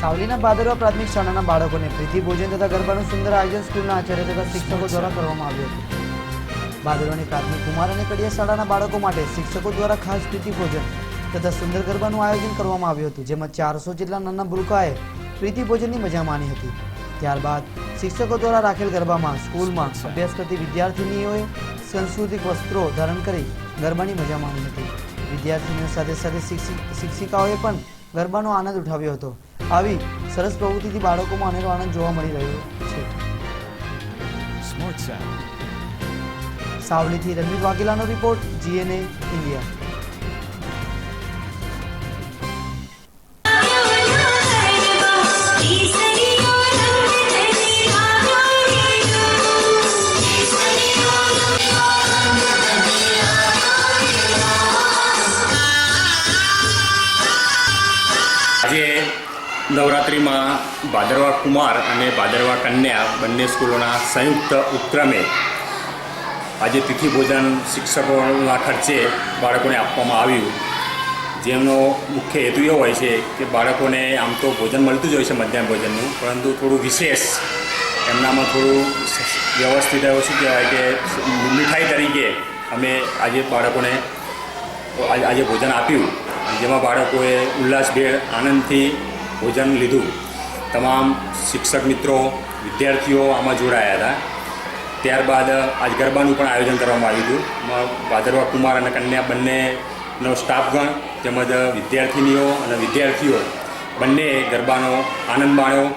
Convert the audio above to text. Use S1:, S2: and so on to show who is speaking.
S1: સાવલીના ભાદરવા પ્રાથમિક શાળાના બાળકોને પ્રીતિ ભોજન તથા ગરબાનું સુંદર આયોજન સ્કૂલના આચાર્ય તથા શિક્ષકો દ્વારા કરવામાં આવ્યું હતું. ભાદરવાની પ્રાથમિક કુમાર અને કડિયા શાળાના બાળકો માટે શિક્ષકો દ્વારા ખાસ પ્રીતિ ભોજન તથા સુંદર ગરબાનું આયોજન કરવામાં આવ્યું હતું, જેમાં ચારસો જેટલા નાના ભૂલકાએ પ્રીતિ ભોજનની મજા માણી હતી. ત્યારબાદ શિક્ષકો દ્વારા રાખેલ ગરબામાં સ્કૂલમાં અભ્યાસ કરતી વિદ્યાર્થિનીઓએ સાંસ્કૃતિક વસ્ત્રો ધારણ કરી ગરબાની મજા માણી હતી. વિદ્યાર્થીનીઓ સાથે સાથે શિક્ષિક શિક્ષિકાઓએ પણ ગરબાનો આનંદ ઉઠાવ્યો હતો. આવી સરસ પ્રવૃત્તિથી બાળકોમાં અનેરો આનંદ જોવા મળી રહ્યો છે. સાવલીથી રણવીર વાઘેલાનો રિપોર્ટ જીએનએ ઇન્ડિયા
S2: નવરાત્રિમાં ભાદરવા કુમાર અને ભાદરવા કન્યા બંને સ્કૂલોના સંયુક્ત ઉપક્રમે આજે તિથિ ભોજન શિક્ષકોના ખર્ચે બાળકોને આપવામાં આવ્યું. જેમનો મુખ્ય હેતુ એવો હોય છે કે બાળકોને આમ તો ભોજન મળતું જ હોય છે મધ્યાહન ભોજનનું, પરંતુ થોડું વિશેષ, એમનામાં થોડું વ્યવસ્થિત એવું શું કહેવાય કે મીઠાઈ તરીકે અમે આજે બાળકોને આજે ભોજન આપ્યું. જેમાં બાળકોએ ઉલ્લાસભેર આનંદથી ભોજન લીધું. તમામ શિક્ષક મિત્રો, વિદ્યાર્થીઓ આમાં જોડાયા હતા. ત્યારબાદ આજ ગરબાનું પણ આયોજન કરવામાં આવ્યું હતું. ભાદરવા કુમાર અને કન્યા બંનેનો સ્ટાફગણ તેમજ વિદ્યાર્થિનીઓ અને વિદ્યાર્થીઓ બંને ગરબાનો આનંદ માણ્યો.